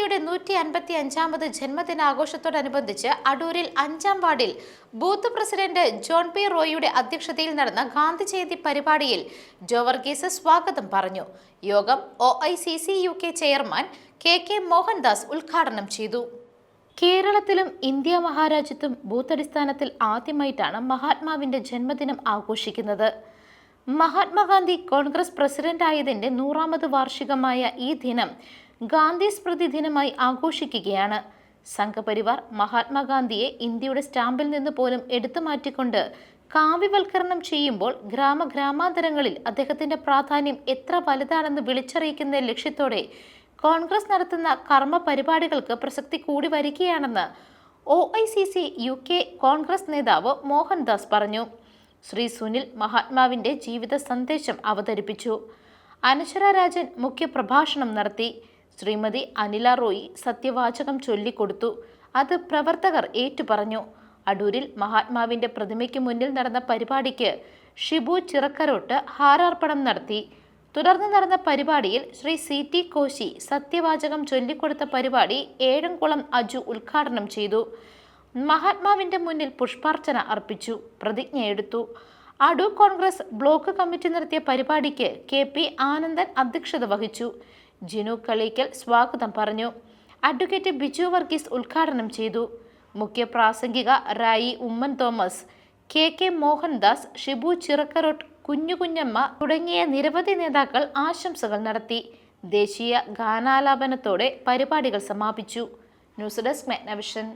മഹാത്മാഗാന്ധിയുടെ നൂറ്റി അൻപത്തി അഞ്ചാമത് ജന്മദിനാഘോഷത്തോടനുബന്ധിച്ച് അടൂരിൽ അഞ്ചാം വാർഡിൽ ബൂത്ത് പ്രസിഡന്റ് ജോൺ പി റോയിയുടെ അധ്യക്ഷതയിൽ നടന്ന ഗാന്ധി ജയന്തി പരിപാടിയിൽ ജോവർഗീസ് സ്വാഗതം പറഞ്ഞു. യോഗം O I C C U K chairman K K Mohandas ഉദ്ഘാടനം ചെയ്തു. കേരളത്തിലും ഇന്ത്യ മഹാരാജ്യത്തും ബൂത്തടിസ്ഥാനത്തിൽ ആദ്യമായിട്ടാണ് മഹാത്മാവിന്റെ ജന്മദിനം ആഘോഷിക്കുന്നത്. മഹാത്മാഗാന്ധി കോൺഗ്രസ് പ്രസിഡന്റ് ആയതിന്റെ നൂറാമത് വാർഷികമായ ഈ ദിനം ഗാന്ധി സ്മൃതി ദിനമായി ആഘോഷിക്കുകയാണ്. സംഘപരിവാർ മഹാത്മാഗാന്ധിയെ ഇന്ത്യയുടെ സ്റ്റാമ്പിൽ നിന്ന് പോലും എടുത്തു മാറ്റിക്കൊണ്ട് കാവ്യവൽക്കരണം ചെയ്യുമ്പോൾ ഗ്രാമഗ്രാമാന്തരങ്ങളിൽ അദ്ദേഹത്തിന്റെ പ്രാധാന്യം എത്ര വലുതാണെന്ന് വിളിച്ചറിയിക്കുന്ന ലക്ഷ്യത്തോടെ കോൺഗ്രസ് നടത്തുന്ന കർമ്മ പരിപാടികൾക്ക് പ്രസക്തി കൂടി വരികയാണെന്ന് O I C C U K Congress നേതാവ് മോഹൻദാസ് പറഞ്ഞു. ശ്രീ സുനിൽ മഹാത്മാവിന്റെ ജീവിത സന്ദേശം അവതരിപ്പിച്ചു. അനശ്വര രാജൻ മുഖ്യപ്രഭാഷണം നടത്തി. ശ്രീമതി അനില റോയി സത്യവാചകം ചൊല്ലിക്കൊടുത്തു. അത് പ്രവർത്തകർ ഏറ്റുപറഞ്ഞു. അടൂരിൽ മഹാത്മാവിന്റെ പ്രതിമയ്ക്ക് മുന്നിൽ നടന്ന പരിപാടിക്ക് ഷിബു ചിറക്കരോട്ട് ഹാരാർപ്പണം നടത്തി. തുടർന്ന് നടന്ന പരിപാടിയിൽ ശ്രീ സി ടി കോശി സത്യവാചകം ചൊല്ലിക്കൊടുത്ത പരിപാടി ഏഴംകുളം അജു ഉദ്ഘാടനം ചെയ്തു. മഹാത്മാവിന്റെ മുന്നിൽ പുഷ്പാർച്ചന അർപ്പിച്ചു. പ്രതിജ്ഞയെടുത്തു. അടൂർ കോൺഗ്രസ് ബ്ലോക്ക് കമ്മിറ്റി നടത്തിയ പരിപാടിക്ക് കെ പി ആനന്ദൻ അധ്യക്ഷത വഹിച്ചു. ജിനു കളീക്കൽ സ്വാഗതം പറഞ്ഞു. അഡ്വക്കേറ്റ് ബിജു വർഗീസ് ഉദ്ഘാടനം ചെയ്തു. മുഖ്യ പ്രാസംഗിക റായി ഉമ്മൻ തോമസ് കെ കെ മോഹൻദാസ് ഷിബു ചിറക്കരോട്ട് കുഞ്ഞുകുഞ്ഞമ്മ തുടങ്ങിയ നിരവധി നേതാക്കൾ ആശംസകൾ നടത്തി. ദേശീയ ഗാനാലാപനത്തോടെ പരിപാടികൾ സമാപിച്ചു. News desk Magnavision.